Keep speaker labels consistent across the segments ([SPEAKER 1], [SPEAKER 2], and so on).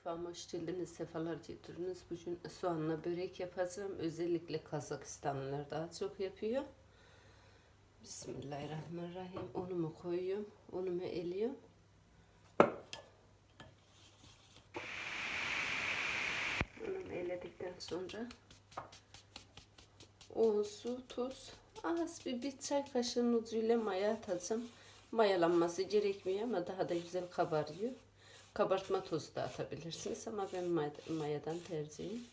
[SPEAKER 1] Mutfağıma hoş geldiniz, sefalar getirdiniz. Bugün soğanla börek yapacağım. Özellikle Kazakistanlılar daha çok yapıyor. Bismillahirrahmanirrahim. Unumu koyuyorum. Unumu eliyorum. Unumu eledikten sonra un, su, tuz, az bir, bir çay kaşığının ucuyla maya atacağım. Mayalanması gerekmiyor ama daha da güzel kabarıyor. Kabartma tozu da atabilirsiniz ama ben may- mayadan tercihim.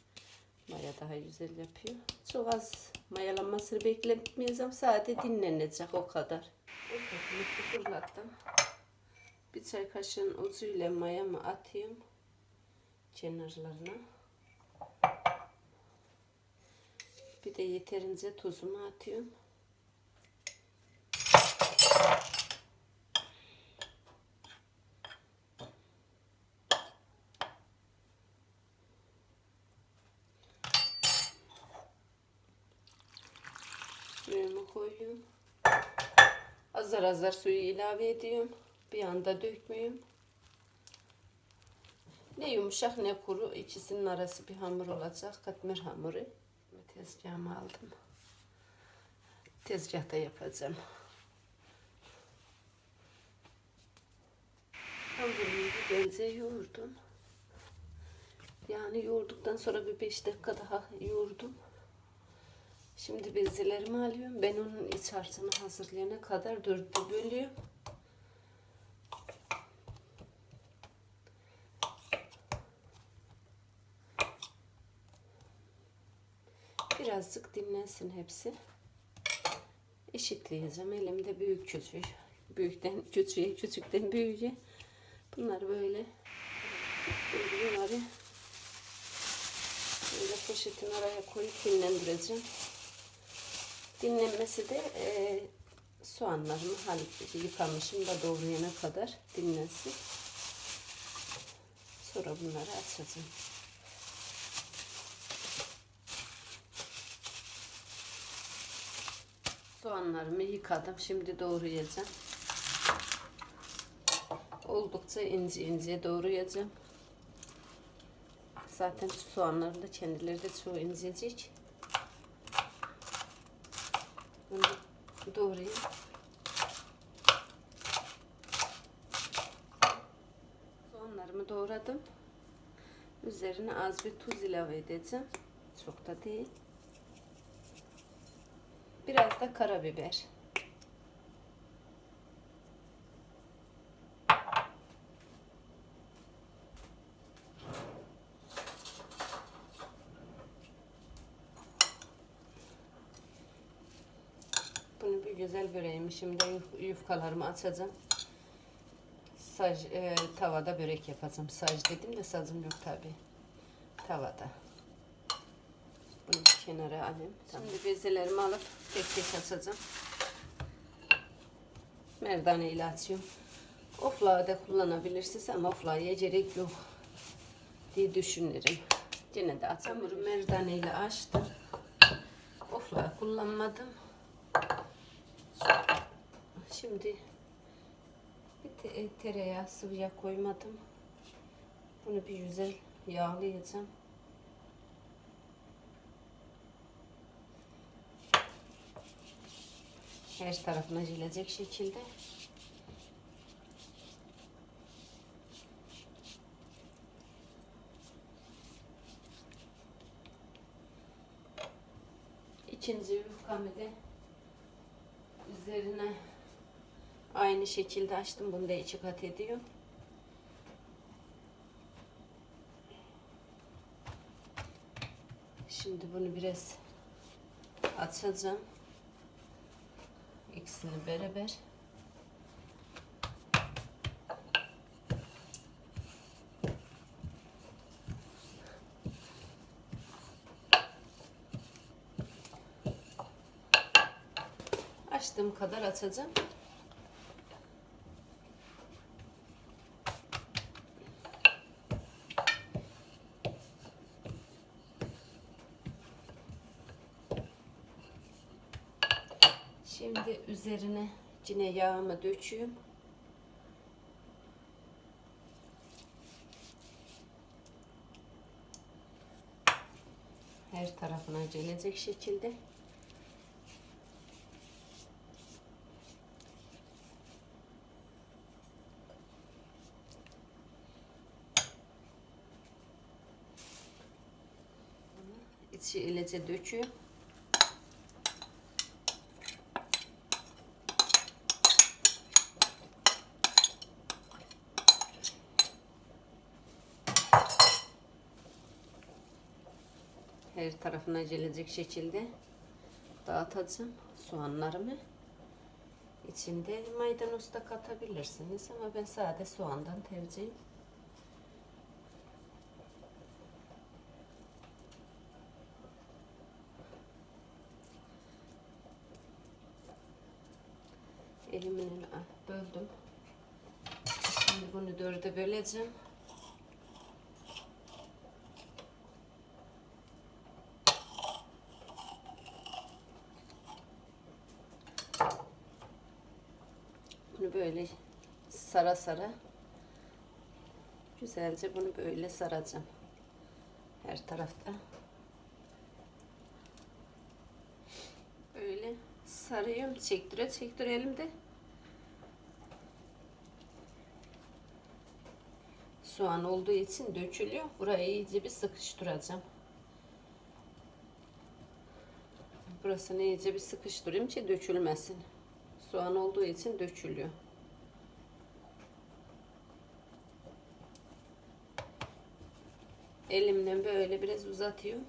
[SPEAKER 1] Maya daha güzel yapıyor. Çok az mayalanmasını bekletmeyeceğim. Sadece dinlenecek o kadar. Ufaklık fırlattım. Bir çay kaşığının ucuyla mayamı atıyorum. Kenarlarına. Bir de yeterince tuzumu atıyorum. Koyuyorum. Azar azar suyu ilave ediyorum. Bir anda dökmüyorum. Ne yumuşak ne kuru ikisinin arası bir hamur olacak. Katmer hamuru. Tezgahımı aldım. Tezgahta yapacağım. Hamurumu güzelce yoğurdum. Yani yoğurduktan sonra bir 5 dakika daha yoğurdum. Şimdi bezelerimi alıyorum. Ben onun iç harcını hazırlayana kadar dörtte bölüyorum. Birazcık dinlensin hepsi. Eşitleyeceğim. Elimde büyük küçük. Büyükten küçüğe, küçükten büyüğe. Bunları böyle böyle bunları böyle poşetin araya koyup dinlendireceğim. Dinlenmesi de e, soğanlarımı halbuki yıkamışım da doğrayana kadar dinlensin. Sonra bunları açacağım. Soğanlarımı yıkadım. Şimdi doğrayacağım. Oldukça ince ince doğrayacağım. Zaten soğanların da kendileri de çok incecik. Bunu doğrayayım. Soğanlarımı doğradım. Üzerine az bir tuz ilave edeceğim. Çok da değil. Biraz da karabiber. Güzel böreğimi şimdi yuf- yufkalarımı açacağım. Saj, e, tavada börek yapacağım. Saj dedim de sazım yok tabi. Tavada. Bunu kenara alayım. Şimdi bezelerimi alıp tek tek açacağım. Merdane ile açıyorum. Oflağı da kullanabilirsiniz ama oflağa gerek yok diye düşünürüm. Yine de. Hamuru merdane ile açtım. Oflağı kullanmadım. Şimdi bir te- e, tereyağı sıvıya koymadım. Bunu bir güzel yağlayacağım. Her tarafına gelecek şekilde. İkinci yufkamı da üzerine aynı şekilde açtım. Bunu da iki kat ediyor. Şimdi bunu biraz açacağım. İkisini beraber. Açtığım kadar açacağım. Şimdi üzerine yine yağımı döküyorum. Her tarafına gelecek şekilde. İçi ilece döküyorum. Her tarafına gelecek şekilde dağıtacağım soğanlarımı. İçinde maydanoz da katabilirsiniz ama ben sade soğandan tercihim. Elimin böldüm. Şimdi bunu dörde böleceğim. Bunu böyle sara sara güzelce bunu böyle saracağım. Her tarafta. Böyle sarıyorum. Çektire çektire elimde. Soğan olduğu için dökülüyor. Burayı iyice bir sıkıştıracağım. Burasını iyice bir sıkıştırayım ki dökülmesin. Soğan olduğu için dökülüyor. Elimle böyle biraz uzatıyorum.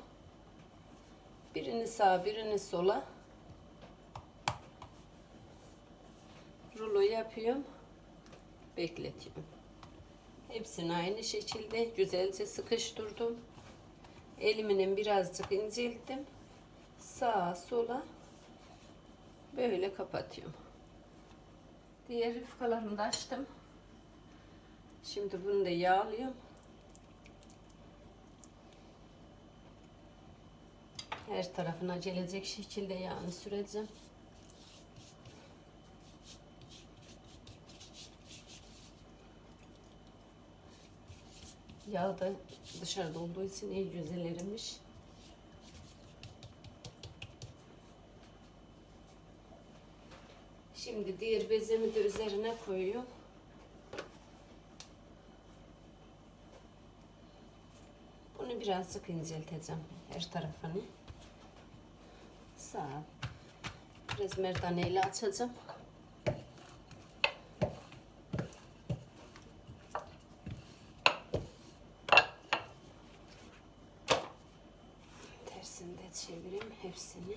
[SPEAKER 1] Birini sağa birini sola. Rulo yapıyorum. Bekletiyorum. Hepsini aynı şekilde güzelce sıkıştırdım. Elimle birazcık incelttim. Sağa sola böyle kapatıyorum. Diğer yufkalarını da açtım. Şimdi bunu da yağlıyorum. Her tarafına gelecek şekilde yağını süreceğim. Yağ da dışarıda olduğu için iyi güzel erimiş. Şimdi diğer bezemi de üzerine koyuyorum. Bunu birazcık incelteceğim her tarafını. Sağ. Biraz merdane ile açacağım. Tersini de çevireyim hepsini.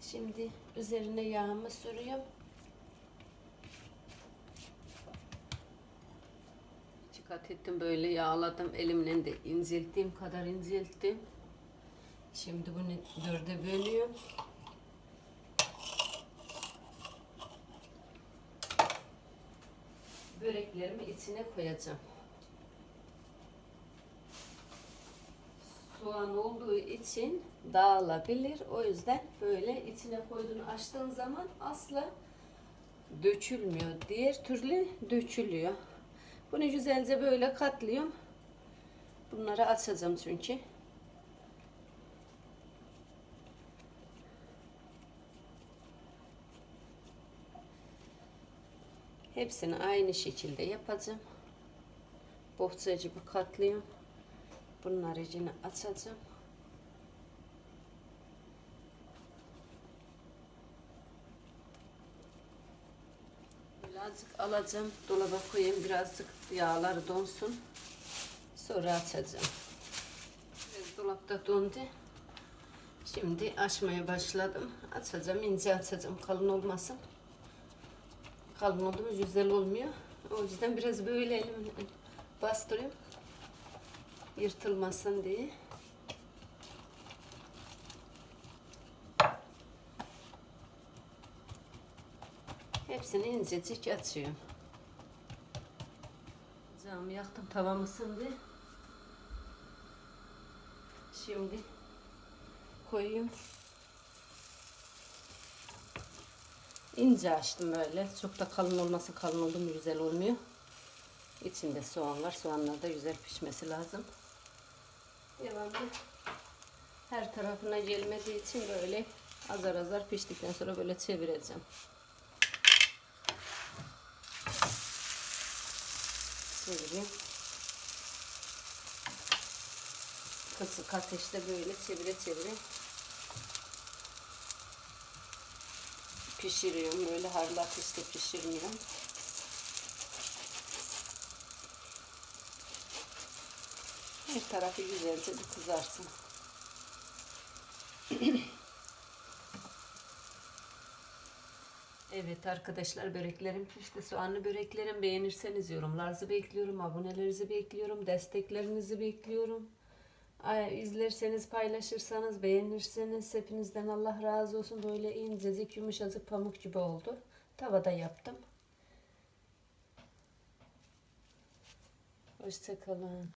[SPEAKER 1] Şimdi üzerine yağımı sürüyorum. Dikkat ettim böyle yağladım. Elimle de incelttiğim kadar incelttim. Şimdi bunu dörde bölüyorum. Böreklerimi içine koyacağım. soğan olduğu için dağılabilir. O yüzden böyle içine koyduğunu açtığın zaman asla dökülmüyor. Diğer türlü dökülüyor. Bunu güzelce böyle katlıyorum. Bunları açacağım çünkü. Hepsini aynı şekilde yapacağım. Bohça gibi katlıyorum. Bunları yine açacağım. Birazcık alacağım. Dolaba koyayım. Birazcık yağları donsun. Sonra açacağım. Biraz dolapta dondu. Şimdi açmaya başladım. Açacağım. ince açacağım. Kalın olmasın. Kalın oldu mu güzel olmuyor. O yüzden biraz böyle elimle bastırıyorum yırtılmasın diye. Hepsini incecik açıyorum. Camı yaktım tavam ısındı. Şimdi koyuyorum. İnce açtım böyle. Çok da kalın olması kalın oldu mu güzel olmuyor. İçinde soğan var. Soğanlar da güzel pişmesi lazım. Devamlı her tarafına gelmediği için böyle azar azar piştikten sonra böyle çevireceğim. Çevireyim. Kısık ateşte böyle çevire çevire pişiriyorum. Böyle harlı ateşte pişirmiyorum. Her tarafı güzelce bir kızarsın. Evet arkadaşlar böreklerim pişti. Soğanlı böreklerim beğenirseniz yorumlarınızı bekliyorum. Abonelerinizi bekliyorum. Desteklerinizi bekliyorum. İzlerseniz paylaşırsanız beğenirseniz hepinizden Allah razı olsun. Böyle incecik yumuşacık pamuk gibi oldu. Tavada yaptım. Hoşçakalın.